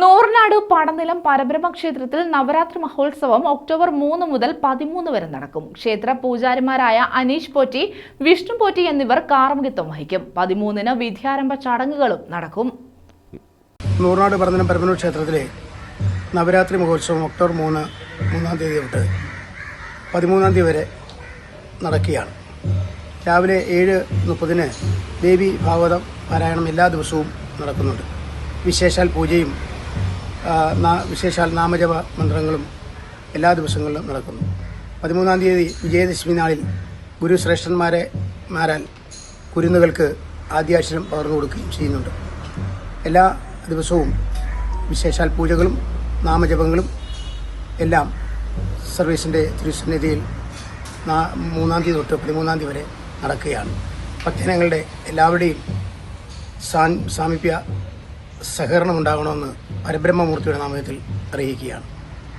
നൂറിനാട് പടനിലം പരബ്രഹ്മ ക്ഷേത്രത്തിൽ നവരാത്രി മഹോത്സവം ഒക്ടോബർ മൂന്ന് മുതൽ പതിമൂന്ന് വരെ നടക്കും. ക്ഷേത്ര പൂജാരിമാരായ അനീഷ് പോറ്റി വിഷ്ണു പോറ്റി എന്നിവർ കാർമികത്വം വഹിക്കും. പതിമൂന്നിന് വിദ്യാരംഭ ചടങ്ങുകളും നടക്കും. നൂറിനാട് പടനിലം പരബ്രഹ്മ ക്ഷേത്രത്തിലെ നവരാത്രി മഹോത്സവം ഒക്ടോബർ മൂന്ന് മൂന്നാം തീയതി തൊട്ട് പതിമൂന്നാം തീയതി വരെ നടക്കുകയാണ്. രാവിലെ ഏഴ് മുപ്പതിന് ദേവി ഭാഗവതം പാരായണം എല്ലാ ദിവസവും നടക്കുന്നുണ്ട്. വിശേഷാൽ പൂജയും വിശേഷാൽ നാമജപ മന്ത്രങ്ങളും എല്ലാ ദിവസങ്ങളിലും നടക്കുന്നു. പതിമൂന്നാം തീയതി വിജയദശമി നാളിൽ ഗുരുശ്രേഷ്ഠന്മാരെ മാരാൽ കുരുന്നുകൾക്ക് ആദ്യാക്ഷരം പകർന്നു കൊടുക്കുകയും ചെയ്യുന്നുണ്ട്. എല്ലാ ദിവസവും വിശേഷാൽ പൂജകളും നാമജപങ്ങളും എല്ലാം സർവീസിന്റെ തിരുസന്നിധിയിൽ മൂന്നാം തീയതി തൊട്ട് പതിമൂന്നാം തീയതി വരെ നടക്കുകയാണ്. ഭക്തജനങ്ങളുടെ എല്ലാവരുടെയും സാമീപ്യ സഹകരണം ഉണ്ടാകണമെന്ന് പരബ്രഹ്മമൂർത്തിയുടെ നാമത്തിൽ അറിയിക്കുകയാണ്.